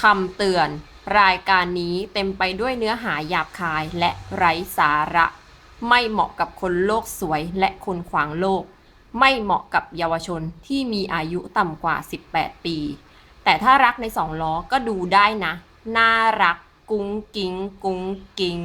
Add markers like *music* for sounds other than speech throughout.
คำเตือน รายการนี้เต็มไปด้วยเนื้อหาหยาบคายและไร้สาระ ไม่เหมาะกับคนโลกสวยและคนขวางโลก ไม่เหมาะกับเยาวชนที่มีอายุต่ำกว่า 18 ปี แต่ถ้ารักในสองล้อก็ดูได้นะ น่ารักกุ้งกิ้งกุ้งกิ้ง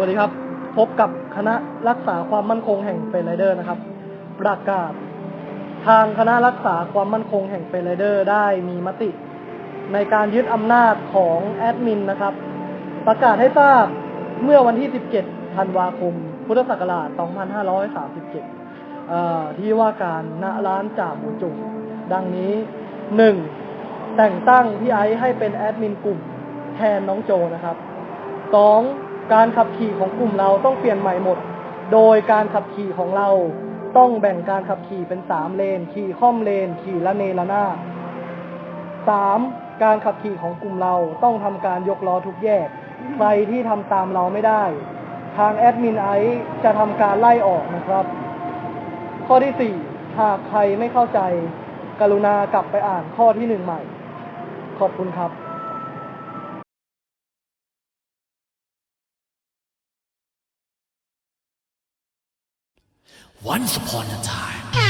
วัสดีครับ พบกับคณะรักษาความมั่นคงแห่งเฟรไรเดอร์นะครับ ประกาศ ทางคณะรักษาความมั่นคงแห่งเฟรไรเดอร์ได้มีมติ ในการยึดอำนาจของแอดมินนะครับ ประกาศให้ทราบเมื่อวันที่ 17 ธันวาคม พุทธศักราช 2537 ที่ว่าการณร้านจ่าหมูจุ่มดังนี้ 1. แต่งตั้งพี่ไอซ์ให้เป็นแอดมินกลุ่มแทนน้องโจนะครับสอง การขับขี่ของกลุ่มเราต้องเปลี่ยนใหม่หมด โดยการขับขี่ของเราต้องแบ่งการขับขี่เป็นสามเลน ขี่ค่อมเลน ขี่ละเนละหน้าสามการขับขี่ของกลุ่มเราต้องทำการยกล้อทุกแยก ใครที่ทำตามเราไม่ได้ ทางแอดมินไอซ์จะทำการไล่ออกนะครับ ข้อที่สี่หากใครไม่เข้าใจ กรุณากลับไปอ่านข้อที่หนึ่งใหม่ ขอบคุณครับ Once upon a time.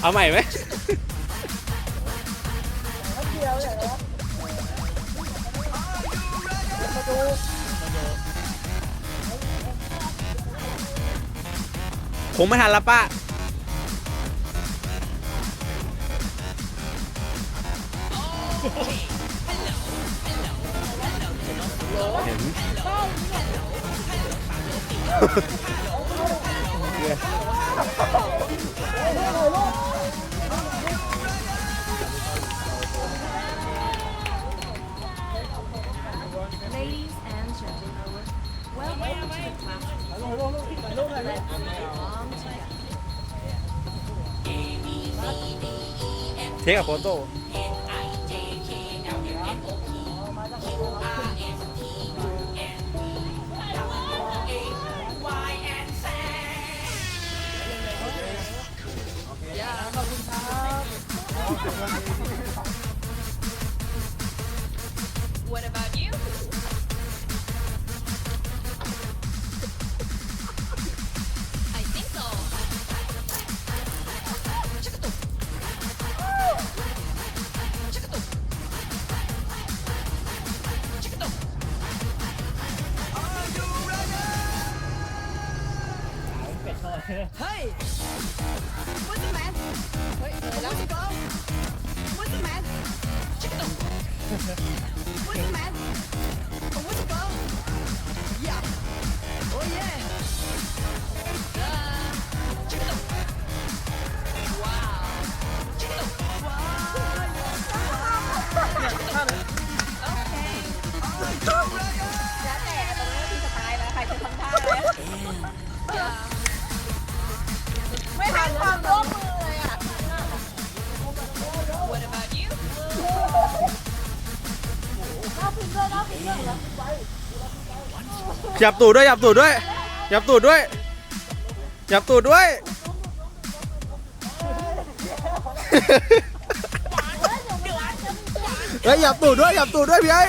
เอาใหม่ไหมคงไม่ทันแล้วป้า เ เห็น Ladies and gentlemen, welcome to the classroom. Let's sing along together. เทคกับโฟโต้ 何? Hey! What's the man? wait, người lắm. What's the girl? What's the man? Check it out. What's the man? Oh, what's the go, Yeah. Oh yeah. Da. Check it out. Wow. Check it out. Wow. Check it out. Okay. Oh, you're right. Giá rẻ, đi style là phải từ phần thai đấy. *laughs* Yeah. ร่วมมือเลยอ่ะ What about you เอาพิมพ์ด้วยเอาพิมพ์ด้วยแล้วหยับตูดด้วยหยับตูดด้วยหยับตูดด้วยหยับตูดด้วย เฮ้ยหยับตูดด้วยหยับตูดด้วยพี่ไอ้